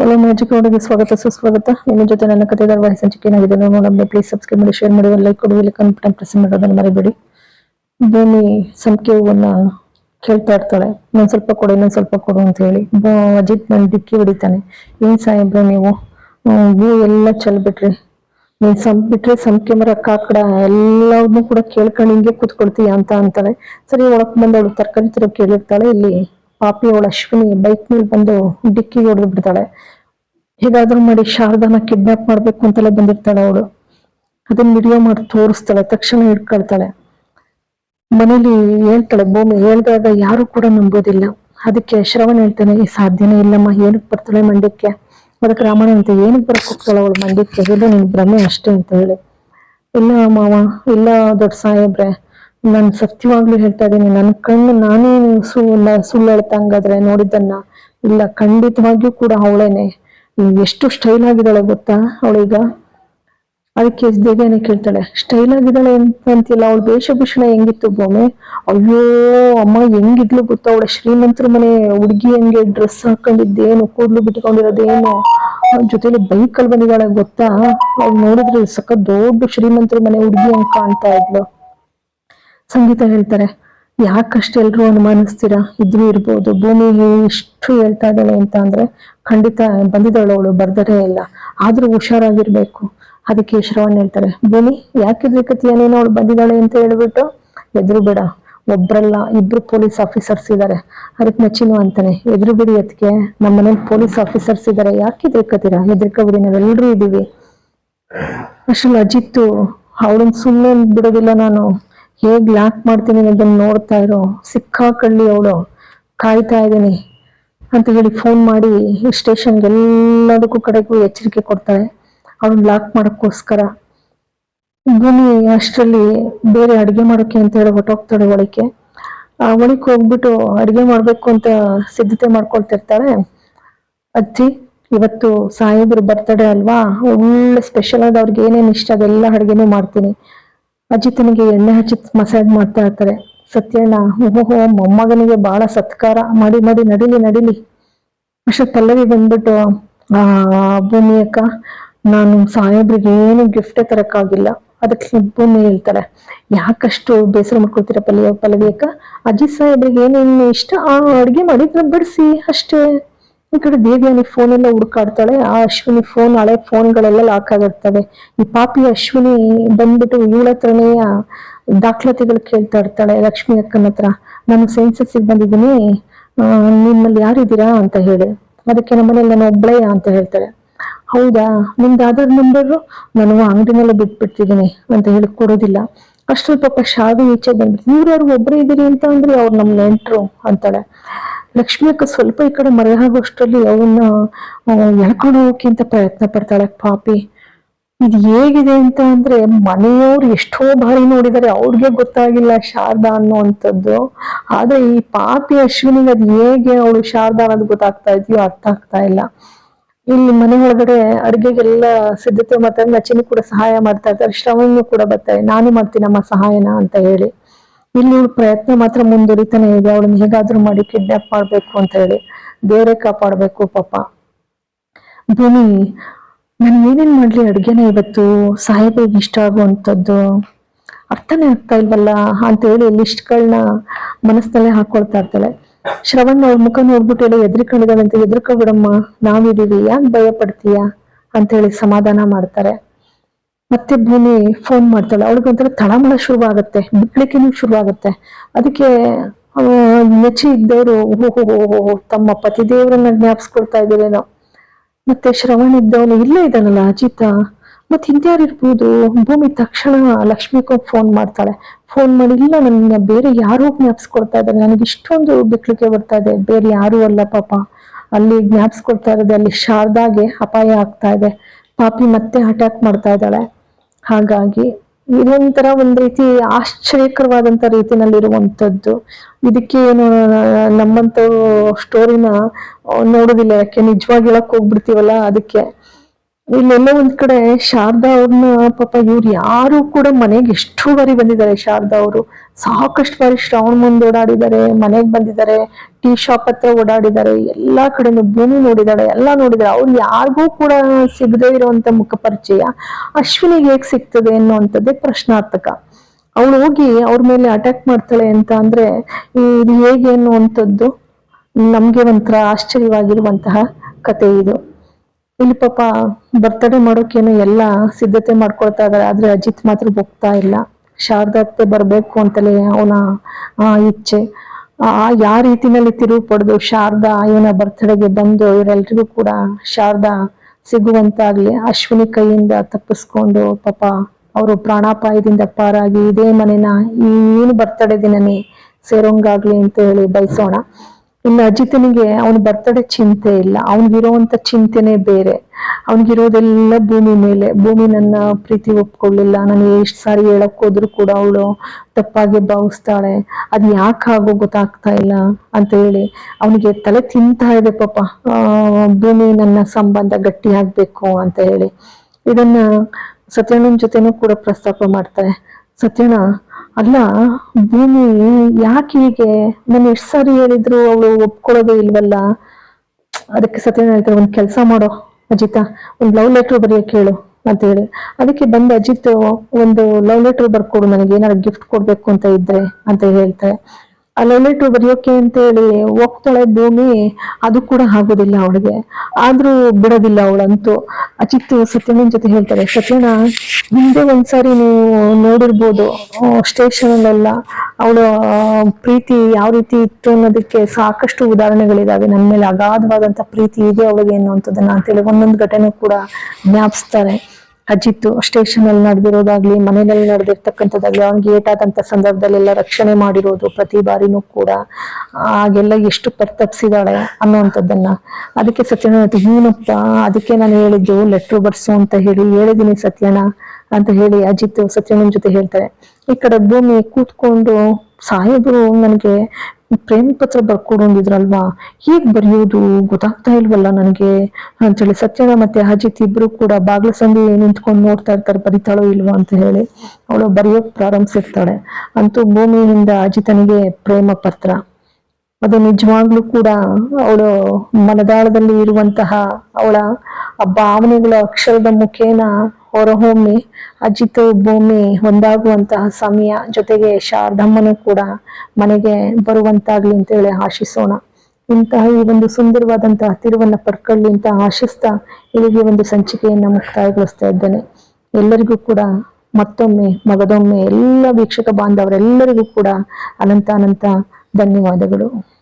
Hello magic ನೋಡಿಗೆ ಸ್ವಾಗತ, ಸುಸ್ವಾಗತ. ನಿಮ್ಮ ಜೊತೆ ನನ್ನ ಕತೆ ಧಾರವಾಹಿ ಸಂಚಿಕೆ ಏನಾಗಿದೆ ನೋಡೋಣ ಪ್ಲೀಸ್ ಸಬ್ಸ್ಕ್ರೈಬ್ ಮಾಡಿ ಶೇರ್ ಮಾಡಿ ಲೈಕ್ ಕೊಡಿ ಇಲ್ಲಿ ಬಟನ್ ಪ್ರೆಸ್ ಮಾಡೋದನ್ನ ಮರಿಬೇಡಿ. ಭೂಮಿ ಸಂಖ್ಯೆ ಹೂವನ್ನ ಕೇಳ್ತಾ ಇರ್ತಾಳೆ ಇನ್ನೊಂದು ಸ್ವಲ್ಪ ಕೊಡು, ಇನ್ನೊಂದು ಸ್ವಲ್ಪ ಕೊಡು ಅಂತ ಹೇಳಿ ಅಜಿತ್ ನನ್ನ ಡಿಕ್ಕಿ ಹೊಡಿತಾನೆ. ಏನ್ ಸಾಹೇಬ್ರು ನೀವು? ಭೂ ಎಲ್ಲ ಚೆಲ್ಬಿಟ್ರಿ ನೀನ್ ಸಂ, ಬಿಟ್ರೆ ಸಂಖ್ಯೆ ಮರ, ಕಾಕಡ ಎಲ್ಲವನ್ನೂ ಕೂಡ ಕೇಳ್ಕೊಂಡು ಹಿಂಗೆ ಕೂತ್ಕೊಳ್ತೀಯ ಅಂತ ಅಂತಾಳೆ. ಸರಿ ಒಳಕ್ ಬಂದು ಅವಳು ತರಕಾರಿ ತರ ಕೇಳಿರ್ತಾಳೆ. ಇಲ್ಲಿ ಪಾಪಿ ಅವಳ ಅಶ್ವಿನಿ ಬೈಕ್ ಮೇಲೆ ಬಂದು ಡಿಕ್ಕಿ ಹೊಡೆದು ಬಿಡ್ತಾಳೆ. ಹೇಗಾದ್ರೂ ಮಾಡಿ ಶಾರದಾನ ಕಿಡ್ನಾಪ್ ಮಾಡ್ಬೇಕು ಅಂತೆಲ್ಲ ಬಂದಿರ್ತಾಳೆ ಅವಳು. ಅದನ್ನ ವಿಡಿಯೋ ಮಾಡಿ ತೋರಿಸ್ತಾಳೆ, ತಕ್ಷಣ ಹಿಡ್ಕೊಳ್ತಾಳೆ. ಮನೇಲಿ ಹೇಳ್ತಾಳೆ, ಭೂಮಿ, ಹೇಳ್ದಾಗ ಯಾರು ಕೂಡ ನಂಬೋದಿಲ್ಲ. ಅದಕ್ಕೆ ಶ್ರವಣ ಹೇಳ್ತಾನೆ "ಈ ಸಾಧ್ಯನೇ ಇಲ್ಲಮ್ಮ, ಏನಕ್ಕೆ ಬರ್ತಾಳೆ ಮಂಡ್ಯಕ್ಕೆ? ಅದಕ್ಕೆ ರಾಮಣ್ಣ ಅಂತ ಏನಕ್ಕೆ ಬರಕ್ ಹೋಗ್ತಾಳೆ ಅವಳು ಮಂಡ್ಯಕ್ಕೆ? ಇಲ್ಲ ನಿನ್ ಭ್ರಮೆ ಅಷ್ಟೇ ಅಂತ ಹೇಳಿ. ಇಲ್ಲ ಮಾವ, ಇಲ್ಲ ದೊಡ್ಡ ಸಾಹೇಬ್ರೆ ನಾನು ಸತ್ಯವಾಗ್ಲೂ ಹೇಳ್ತಾ ಇದ್ದೀನಿ ನನ್ನ ಕಣ್ಣು ನಾನೇ ಸುಳ್ಳ, ಸುಳ್ಳು ಹೇಳ್ತಾ ಹಂಗಾದ್ರೆ ನೋಡಿದ್ದನ್ನ, ಇಲ್ಲ ಖಂಡಿತವಾಗಿಯೂ ಕೂಡ ಅವಳೇನೆ. ಎಷ್ಟು ಸ್ಟೈಲ್ ಆಗಿದ್ದಾಳೆ ಗೊತ್ತಾ ಅವಳೀಗ? ಅದಕ್ಕೆ ದೇವಿಯಾನೆ ಕೇಳ್ತಾಳೆ ಸ್ಟೈಲ್ ಆಗಿದ್ದಾಳೆ ಅಂತ, ಅಂತಿಲ್ಲ, ಅವಳ ವೇಷಭೂಷಣ ಹೆಂಗಿತ್ತು ಭೂಮಿ? ಅಯ್ಯೋ, ಅಮ್ಮ ಹೆಂಗಿದ್ಲು ಗೊತ್ತಾ, ಅವಳ ಶ್ರೀಮಂತರ ಮನೆ ಹುಡುಗಿ ಹಂಗೆ ಡ್ರೆಸ್ ಹಾಕೊಂಡಿದ್ದೇನು ಕೂದಲು ಬಿಟ್ಕೊಂಡಿರೋದೇನು? ಜೊತೆಲಿ ಬೈಕ್ ಅಲ್ಲಿ ಬಂದಿದ್ದಾಳೆ ಗೊತ್ತಾ? ಅವ್ಳು ನೋಡಿದ್ರೆ ಸಖತ್ ದೊಡ್ಡ ಶ್ರೀಮಂತರ ಮನೆ ಹುಡುಗಿ ಅಂತ ಕಾಣ್ತಾ ಇದ್ಲು. ಸಂಗೀತ ಹೇಳ್ತಾರೆ ಯಾಕಷ್ಟು ಎಲ್ರು ಅನುಮಾನಿಸ್ತೀರಾ? ಇದ್ರೂ ಇರ್ಬೋದು ಭೂಮಿ ಇಷ್ಟು ಹೇಳ್ತಾ ಇದ್ದಾಳೆ ಅಂತ ಅಂದ್ರೆ ಖಂಡಿತ ಬಂದಿದ್ದಾಳು ಅವಳು ಬರ್ದರೇ ಇಲ್ಲ. ಆದ್ರೂ ಹುಷಾರಾಗಿರ್ಬೇಕು. ಅದಕ್ಕೆ ಶ್ರವಣ್ ಹೇಳ್ತಾರೆ, ಭೂಮಿ, ಯಾಕೆ ನೀನು ಅವಳು ಬಂದಿದ್ದಾಳೆ ಅಂತ ಹೇಳ್ಬಿಟ್ಟು? ಎದುರು ಬಿಡ, ಒಬ್ರಲ್ಲ ಇಬ್ರು ಪೊಲೀಸ್ ಆಫೀಸರ್ಸ್ ಇದ್ದಾರೆ ಅದಕ್ಕೆ ನಚ್ಚಿನ ಅಂತಾನೆ ಎದುರು ಬಿಡಿ ಅದಕ್ಕೆ ನಮ್ಮ ಮನೇಲಿ ಪೊಲೀಸ್ ಆಫೀಸರ್ಸ್ ಇದ್ದಾರೆ ಯಾಕೆ ಹೆದರ್ಕತೀರಾ ಹೆದರ್ಕೊಬಿಡಿ ನಾವೆಲ್ಲರೂ ಇದೀವಿ. ಅಷ್ಟು ಅಜಿತ್ತು, ಅವಳನ್ನ ಸುಮ್ಮನೆ ಬಿಡೋದಿಲ್ಲ ನಾನು. ಹೇಗ್ ಲಾಕ್ ಮಾಡ್ತೀನಿ ಅನ್ನೋದನ್ನ ನೋಡ್ತಾ ಇರೋ ಸಿಕ್ಕಾಕಳ್ಳಿ ಅವಳು ಕಾಯ್ತಾ ಇದ್ದೀನಿ ಅಂತ ಹೇಳಿ ಫೋನ್ ಮಾಡಿ ಸ್ಟೇಷನ್ಗೆಲ್ಲದಕ್ಕೂ ಕಡೆಗೂ ಎಚ್ಚರಿಕೆ ಕೊಡ್ತಾಳೆ. ಅವ್ಳು ಲಾಕ್ ಮಾಡೋಕ್ಕೋಸ್ಕರ. ಭೂಮಿ ಅಷ್ಟರಲ್ಲಿ ಬೇರೆ ಅಡಿಗೆ ಮಾಡೋಕೆ ಅಂತ ಹೇಳಿ ಹೊಟ್ಟೋಗ್ತಾಳೆ ಒಳಕ್ಕೆ. ಆ ಒಳಕ್ಕೆ ಹೋಗ್ಬಿಟ್ಟು ಅಡಿಗೆ ಮಾಡಬೇಕು ಅಂತ ಸಿದ್ಧತೆ ಮಾಡ್ಕೊಳ್ತಿರ್ತಾಳೆ. ಅಜ್ಜಿ, ಇವತ್ತು ಸಾಹೇಬ್ರು ಬರ್ತಡೆ ಅಲ್ವಾ? ಒಳ್ಳೆ ಸ್ಪೆಷಲ್ ಆದ ಅವ್ರಿಗೆ ಏನೇನು ಇಷ್ಟ ಅದೆಲ್ಲ ಅಡುಗೆನೂ ಮಾಡ್ತೀನಿ. ಅಜಿತನಿಗೆ ಎಣ್ಣೆ ಹಚ್ಚಿ ಮಸಾಜ್ ಮಾಡ್ತಾ ಇರ್ತಾರೆ. ಸತ್ಯಣ್ಣ, ಓಹೋ ಮೊಮ್ಮಗನಿಗೆ ಬಹಳ ಸತ್ಕಾರ. ಮಾಡಿ ಮಾಡಿ, ನಡಿಲಿ ನಡಿಲಿ. ಅಷ್ಟೇ ಪಲ್ಲವಿ ಬಂದ್ಬಿಟ್ಟು, ಆ, ಭೂಮಿ ಅಕ್ಕ, ನಾನು ಸಾಹೇಬ್ರಿಗೆ ಏನು ಗಿಫ್ಟ್ ತರಕ್ಕಾಗಿಲ್ಲ. ಅದಕ್ಕೆ ಭೂಮಿ ಹೇಳ್ತಾರೆ. ಯಾಕಷ್ಟು ಬೇಸರ ಮಾಡ್ಕೊಳ್ತೀರ ಪಲ್ಲವಿ ಪಲ್ಲವಿ ಅಕ್ಕ? ಅಜಿತ್ ಸಾಹೇಬ್ರಿಗೆ ಏನೇನು ಇಷ್ಟ, ಆ ಅಡ್ಗೆ ಮಾಡಿದ್ರೆ ಬಿಡಿಸಿ ಅಷ್ಟೇ. ಈ ಕಡೆ ದೇವ್ಯಾನಿ ಫೋನ್ ಎಲ್ಲ ಹುಡುಕಾಡ್ತಾಳೆ. ಆ ಅಶ್ವಿನಿ ಫೋನ್ ಹಳೆ ಫೋನ್ಗಳೆಲ್ಲ ಲಾಕ್ ಆಗಿರ್ತವೆ. ಈ ಪಾಪಿ ಅಶ್ವಿನಿ ಬಂದ್ಬಿಟ್ಟು ಇವಳ ಹತ್ರನೇ ದಾಖಲಾತಿಗಳು ಕೇಳ್ತಾ ಇರ್ತಾಳೆ ಲಕ್ಷ್ಮಿ ಅಕ್ಕನ ಹತ್ರ. ನಾನು ಸೆನ್ಸಸ್ ಬಂದಿದ್ದೀನಿ. ನಿಮ್ಮಲ್ಲಿ ಯಾರಿದ್ದೀರಾ? ಅಂತ ಹೇಳಿ. ಅದಕ್ಕೆ ನಮ್ಮನೇಲಿ ನಾನು ಒಬ್ಬಳೇ ಅಂತ ಹೇಳ್ತಾಳೆ ಹೌದಾ? ನಿಮ್ದು ಆಧಾರ್ ನಂಬರ್ ನಾನು ಅಂಗಡಿನಲ್ಲಿ ಬಿಟ್ಬಿಡ್ತಿದ್ದೀನಿ ಅಂತ ಹೇಳಿ ಕೊಡೋದಿಲ್ಲ. ಅಷ್ಟು ಪಾಪ ಶಾದು ಈಚೆ ಬಂದ್ಬಿಟ್ಟು ಇವ್ರು ಯಾರು ಒಬ್ಬರೇ ಇದ್ದೀರಿ ಅಂತ ಅಂದ್ರೆ ಅವ್ರು ನಮ್ ನೆಂಟ್ರು, ಅಂತಾಳೆ. ಲಕ್ಷ್ಮಿ ಅಕ್ಕ ಸ್ವಲ್ಪ ಈ ಕಡೆ ಮರೆ ಆಗೋಷ್ಟರಲ್ಲಿ ಅವನ್ನ ಎಳ್ಕೊಂಡು ಹೋಗಕ್ಕೆ ಅಂತ ಪ್ರಯತ್ನ ಪಡ್ತಾಳೆ. ಪಾಪಿ, ಇದು ಹೇಗಿದೆ ಅಂತ ಅಂದ್ರೆ ಮನೆಯವ್ರು ಎಷ್ಟೋ ಬಾರಿ ನೋಡಿದ್ದಾರೆ. ಅವ್ರಿಗೆ ಗೊತ್ತಾಗಿಲ್ಲ ಶಾರದಾ ಅನ್ನುವಂಥದ್ದು. ಆದ್ರೆ ಈ ಪಾಪಿ ಅಶ್ವಿನಿಗೆ ಅದು ಹೇಗೆ ಅವಳು ಶಾರದಾ ಅನ್ನೋದು ಗೊತ್ತಾಗ್ತಾ ಇದೆಯೋ ಅರ್ಥ ಆಗ್ತಾ ಇಲ್ಲ. ಇಲ್ಲಿ ಮನೆ ಒಳಗಡೆ ಅಡುಗೆಗೆಲ್ಲ ಸಿದ್ಧತೆ ಮಾಡ್ತಾರೆ. ನಚಿನಿ ಕೂಡ ಸಹಾಯ ಮಾಡ್ತಾ ಇರ್ತಾರೆ. ಶ್ರವಣನು ಕೂಡ ಬರ್ತಾರೆ ನಾನು ಮಾಡ್ತೀನಮ್ಮ ಸಹಾಯನ ಅಂತ ಹೇಳಿ. ಇಲ್ಲಿ ಪ್ರಯತ್ನ ಮಾತ್ರ ಮುಂದುವರಿತಾನೆ ಇದೆ. ಅವಳನ್ನ ಹೇಗಾದ್ರೂ ಮಾಡಿ ಕಿಡ್ನಾಪ್ ಮಾಡ್ಬೇಕು ಅಂತ ಹೇಳಿ. ದೇವರೇ ಕಾಪಾಡ್ಬೇಕು ಪಾಪ. ಭೂಮಿ, ನಾನು ಏನೇನ್ ಮಾಡ್ಲಿ ಅಡ್ಗೆನ ಇವತ್ತು? ಸಾಹೇಬ್ರಿಗೆ ಇಷ್ಟ ಆಗುವಂಥದ್ದು. ಅರ್ಥನೇ ಆಗ್ತಾ ಇಲ್ವಲ್ಲ? ಅಂತ ಹೇಳಿ ಲಿಸ್ಟ್ಗಳನ್ನ ಮನಸ್ಸಲ್ಲೇ ಹಾಕೊಳ್ತಾ ಇರ್ತಾಳೆ. ಶ್ರವಣ್ ಅವ್ರ ಮುಖ ನೋಡ್ಬಿಟ್ಟು ಹೇಳಿ ಎದ್ರಿಕೊಂಡಿದ್ದಾಳೆ ಅಂತ ಎದ್ರಿಕೊಬಿಡಮ್ಮ ನಾವಿದೀವಿ ಯಾಕೆ ಭಯ ಪಡ್ತೀಯಾ ಅಂತ ಹೇಳಿ ಸಮಾಧಾನ ಮಾಡ್ತಾರೆ. ಮತ್ತೆ ಭೂಮಿ ಫೋನ್ ಮಾಡ್ತಾಳೆ. ಅವಳಿಗೆ ಒಂಥರ ತಳಮಳ ಶುರುವಾಗುತ್ತೆ. ಬಿಡ್ಲಿಕ್ಕೆನೂ ಶುರುವಾಗುತ್ತೆ. ಅದಕ್ಕೆ ನೆಚ್ಚಿ ಇದ್ದವರು ಓಹೋ ತಮ್ಮ ಪತಿ ದೇವರನ್ನ ಜ್ಞಾಪಿಸ್ಕೊಳ್ತಾ ಇದ್ದೀರೇನೋ. ಮತ್ತೆ ಶ್ರವಣ್ ಇದ್ದವನು ಇಲ್ಲೇ ಇದ್ದಾನಲ್ಲ, ಅಜಿತ. ಮತ್ತೆ ಹಿಂದ್ಯಾರು ಇರ್ಬೋದು? ಭೂಮಿ ತಕ್ಷಣ ಲಕ್ಷ್ಮಿಗೂ ಫೋನ್ ಮಾಡ್ತಾಳೆ. ಫೋನ್ ಮಾಡಿ, ಇಲ್ಲ ನನ್ನ ಬೇರೆ ಯಾರೋ ಜ್ಞಾಪಿಸ್ಕೊಳ್ತಾ ಇದ್ದಾರೆ. ನನಗೆ ಇಷ್ಟೊಂದು ಬಿಕ್ಲಿಕ್ಕೆ ಬರ್ತಾ ಇದೆ. ಬೇರೆ ಯಾರು ಅಲ್ಲ ಪಾಪ. ಅಲ್ಲಿ ಜ್ಞಾಪಿಸ್ಕೊಳ್ತಾ ಇರೋದು, ಅಲ್ಲಿ ಶಾರದಾಗೆ ಅಪಾಯ ಆಗ್ತಾ ಇದೆ. ಪಾಪಿ ಮತ್ತೆ ಅಟ್ಯಾಕ್ ಮಾಡ್ತಾ ಇದ್ದಾಳೆ. ಹಾಗಾಗಿ ಇದೊಂಥರ ಒಂದ್ ರೀತಿ ಆಶ್ಚರ್ಯಕರವಾದಂತ ರೀತಿನಲ್ಲಿರುವಂತದ್ದು ಇದಕ್ಕೆ ಏನು ನಮ್ಮಂತ ಸ್ಟೋರಿನ ನೋಡೋದಿಲ್ಲ, ಯಾಕೆ ನಿಜವಾಗಿ ಹೇಳಕ್ ಹೋಗ್ಬಿಡ್ತೀವಲ್ಲ ಅದಕ್ಕೆ. ಇಲ್ಲೆಲ್ಲ ಒಂದ್ ಕಡೆ ಶಾರದಾ ಅವ್ರನ್ನ ಪಾಪ ಇವ್ರು ಯಾರು ಕೂಡ ಮನೆಗೆ ಎಷ್ಟು ಬಾರಿ ಬಂದಿದ್ದಾರೆ ಶಾರದಾ ಅವರು. ಸಾಕಷ್ಟು ಬಾರಿ ಶ್ರಾವಣ ಮುಂದೆ ಓಡಾಡಿದ್ದಾರೆ, ಮನೆಗೆ ಬಂದಿದ್ದಾರೆ, ಟೀ ಶಾಪ್ ಹತ್ರ ಓಡಾಡಿದ್ದಾರೆ, ಎಲ್ಲಾ ಕಡೆನೂ ಭೂಮಿ ನೋಡಿದಾಳೆ, ಎಲ್ಲಾ ನೋಡಿದಾಳೆ. ಅವ್ರು ಯಾರಿಗೂ ಕೂಡ ಸಿಗದೇ ಇರುವಂತ ಮುಖ ಪರಿಚಯ ಅಶ್ವಿನಿಗೆ ಹೇಗ್ ಸಿಗ್ತದೆ ಅನ್ನುವಂಥದ್ದೇ ಪ್ರಶ್ನಾರ್ಥಕ. ಅವಳು ಹೋಗಿ ಅವ್ರ ಮೇಲೆ ಅಟ್ಯಾಕ್ ಮಾಡ್ತಾಳೆ ಅಂತ ಅಂದ್ರೆ, ಇದು ಹೇಗೆ ಅನ್ನುವಂಥದ್ದು ನಮ್ಗೆ ಒಂಥರ ಆಶ್ಚರ್ಯವಾಗಿರುವಂತಹ ಕತೆ ಇದು. ಇಲ್ಲಿ ಪಾಪ ಬರ್ತಡೇ ಮಾಡೋಕೇನು ಎಲ್ಲ ಸಿದ್ಧತೆ ಮಾಡ್ಕೊಳ್ತಾ ಇದ್ದಾರೆ ಆದ್ರೆ ಅಜಿತ್ ಮಾತ್ರ ಹೋಗ್ತಾ ಇಲ್ಲ. ಶಾರದತ್ತೆ ಬರ್ಬೇಕು ಅಂತಲೇ ಅವನ ಇಚ್ಛೆ. ಆ ಯಾವ ರೀತಿನಲ್ಲಿ ತಿರುವು ಪಡೆದು ಶಾರದಾ ಇವನ ಬರ್ತಡೆಗೆ ಬಂದು ಇವರೆಲ್ರಿಗೂ ಕೂಡ ಶಾರದಾ ಸಿಗುವಂತಾಗ್ಲಿ, ಅಶ್ವಿನಿ ಕೈಯಿಂದ ತಪ್ಪಿಸ್ಕೊಂಡು ಪಾಪ ಅವರು ಪ್ರಾಣಾಪಾಯದಿಂದ ಪಾರಾಗಿ ಇದೇ ಮನೆನ ಏನು ಬರ್ತಡೇ ದಿನನೇ ಸೇರೋಂಗಾಗ್ಲಿ ಅಂತ ಹೇಳಿ ಬಯಸೋಣ. ಇನ್ನು ಅಜಿತನಿಗೆ ಅವನ ಬರ್ತಡೇ ಚಿಂತೆ ಇಲ್ಲ. ಅವನಿಗಿರೋವಂಥ ಚಿಂತೆನೆ ಬೇರೆ. ಅವನಿಗಿರೋದೆಲ್ಲ ಭೂಮಿ ಮೇಲೆ. ಭೂಮಿ ನನ್ನ ಪ್ರೀತಿ ಒಪ್ಕೊಳ್ಳಿಲ್ಲ. ನಾನು ಎಷ್ಟು ಸಾರಿ ಹೇಳಕ್ ಕೂಡ ಅವಳು ತಪ್ಪಾಗಿ ಭಾವಿಸ್ತಾಳೆ. ಅದು ಯಾಕೆ ಆಗೋ ಗೊತ್ತಾಗ್ತಾ ಇಲ್ಲ ಅಂತ ಹೇಳಿ ಅವನಿಗೆ ತಲೆ ತಿಂತಾ ಇದೆ ಪಾಪ. ಭೂಮಿ ನನ್ನ ಸಂಬಂಧ ಗಟ್ಟಿ ಆಗ್ಬೇಕು ಅಂತ ಹೇಳಿ. ಇದನ್ನ ಸತ್ಯಣ್ಣನ ಜೊತೆನೂ ಕೂಡ ಪ್ರಸ್ತಾಪ ಮಾಡ್ತಾರೆ. ಸತ್ಯಣ್ಣ, ಅಲ್ಲ, ಭೂಮಿ ಯಾಕೆ ಹೀಗೆ? ನಾನು ಎಷ್ಟು ಸಾರಿ ಹೇಳಿದ್ರು, ಅವಳು ಒಪ್ಕೊಳ್ಳೋದು ಇಲ್ವಲ್ಲ. ಅದಕ್ಕೆ ಸತ್ಯನ ಹೇಳ್ತಾರೆ ಒಂದ್ ಕೆಲಸ ಮಾಡೋ, ಅಜಿತ. ಒಂದ್ ಲವ್ ಲೆಟರ್ ಬರೆಯೋಕೆ ಹೇಳು ಅಂತ ಹೇಳಿ. ಅದಕ್ಕೆ ಬಂದ ಅಜಿತ್, ಒಂದು ಲವ್ ಲೆಟರ್ ಬರ್ಕೊಡು, ನನಗೆ ಏನಾದ್ರು ಗಿಫ್ಟ್ ಕೊಡ್ಬೇಕು ಅಂತ ಇದ್ರೆ ಅಂತ ಹೇಳ್ತಾರೆ ಲೆಟರ್ ಬರೆಯೋಕೆ ಅಂತೇಳಿ ಹೋಗ್ತಾಳೆ ಭೂಮಿ, ಅದು ಕೂಡ ಆಗೋದಿಲ್ಲ ಅವಳಿಗೆ. ಆದ್ರೂ ಬಿಡೋದಿಲ್ಲ ಅವಳಂತೂ. ಅಜಿತ್ ಸತ್ಯಣ್ಣನ ಜೊತೆ ಹೇಳ್ತಾರೆ, ಸತ್ಯಣ್ಣ ಹಿಂದೆ ಒಂದ್ಸಾರಿ ನೀವು ನೋಡಿರ್ಬೋದು ಸ್ಟೇಷನ್ ಅಲ್ಲೆಲ್ಲ ಅವಳು ಪ್ರೀತಿ ಯಾವ ರೀತಿ ಇತ್ತು ಅನ್ನೋದಕ್ಕೆ ಸಾಕಷ್ಟು ಉದಾಹರಣೆಗಳಿದಾವೆ. ನನ್ನ ಮೇಲೆ ಅಗಾಧವಾದಂತ ಪ್ರೀತಿ ಇದೆ ಅವಳಿಗೆ ಅನ್ನುವಂಥದ್ದನ್ನ ಅಂತೇಳಿ ಒಂದೊಂದು ಘಟನೆ ಕೂಡ ಜ್ಞಾಪಿಸ್ತಾರೆ. ಅಜಿತ್ ಸ್ಟೇಷನ್ ಅಲ್ಲಿ ನಡೆದಿರೋದಾಗ್ಲಿ, ಮನೆಯಲ್ಲಿ ನಡೆದಿರ್ತಕ್ಕಂಥದ್ದಾಗ್ಲಿ, ಅವ್ನಿಗೆ ಏಟಾದಂತ ಸಂದರ್ಭದಲ್ಲೆಲ್ಲ ರಕ್ಷಣೆ ಮಾಡಿರೋದು ಪ್ರತಿ ಬಾರಿನೂ ಕೂಡ. ಆಗೆಲ್ಲ ಎಷ್ಟು ಪರಿತಪ್ಸಿದಾಳೆ ಅನ್ನುವಂಥದ್ದನ್ನ. ಅದಕ್ಕೆ ಸತ್ಯನ ಹೂನಪ್ಪ ಅದಕ್ಕೆ ನಾನು ಹೇಳಿದ್ದು ಲೆಟ್ರ್ ಬರ್ಸು ಅಂತ ಹೇಳಿ ಹೇಳಿದೀನಿ ಸತ್ಯನ ಅಂತ ಹೇಳಿ ಅಜಿತ್ ಸತ್ಯನ ಜೊತೆ ಹೇಳ್ತಾರೆ. ಈ ಕಡೆ ಭೂಮಿ ಕೂತ್ಕೊಂಡು ಸಾಹೇಬರು ನನಗೆ ಪ್ರೇಮ ಪತ್ರ ಬರ್ಕೊಡು ಅಂದಿದ್ರಲ್ವಾ ಹೇಗ್ ಬರೆಯೋದು? ಗೊತ್ತಾಗ್ತಾ ಇಲ್ವಲ್ಲ ನನಗೆ. ಅಂತೇಳಿ ಸತ್ಯನ ಮತ್ತೆ ಅಜಿತ್ ಇಬ್ರು ಕೂಡ ಬಾಗ್ಲ ಸಂದಿ ನಿಂತ್ಕೊಂಡು ನೋಡ್ತಾ ಇರ್ತಾರೆ, ಬರಿತಾಳೋ ಇಲ್ವಾ ಅಂತ ಹೇಳಿ. ಅವಳು ಬರೆಯೋಕ್ ಪ್ರಾರಂಭಿಸಿರ್ತಾಳೆ ಅಂತೂ ಭೂಮಿಯಿಂದ ಅಜಿತನಿಗೆ ಪ್ರೇಮ ಪತ್ರ. ಅದು ನಿಜವಾಗ್ಲೂ ಕೂಡ ಅವಳು ಮನದಾಳದಲ್ಲಿ ಇರುವಂತಹ ಅವಳ ಭಾವನೆಗಳ ಅಕ್ಷರದ ಮುಖೇನ ಹೊರಹೊಮ್ಮಿ ಅಜಿತ್ ಭೂಮಿ ಒಂದಾಗುವಂತಹ ಸಮಯ ಜೊತೆಗೆ ಶಾರದಮ್ಮನು ಕೂಡ ಮನೆಗೆ ಬರುವಂತಾಗ್ಲಿ ಅಂತ ಹೇಳಿ ಆಶಿಸೋಣ. ಇಂತಹ ಈ ಒಂದು ಸುಂದರವಾದಂತಹ ತಿರುವನ್ನ ಪಡ್ಕೊಳ್ಳಿ ಅಂತ ಆಶಿಸ್ತಾ ಇಲ್ಲಿಗೆ ಒಂದು ಸಂಚಿಕೆಯನ್ನ ಮುಕ್ತಾಯಗೊಳಿಸ್ತಾ ಇದ್ದೇನೆ. ಎಲ್ಲರಿಗೂ ಕೂಡ ಮತ್ತೊಮ್ಮೆ, ಮಗದೊಮ್ಮೆ ಎಲ್ಲ ವೀಕ್ಷಕ ಬಾಂಧವರೆಲ್ಲರಿಗೂ ಕೂಡ ಅನಂತ ಅನಂತ ಧನ್ಯವಾದಗಳು.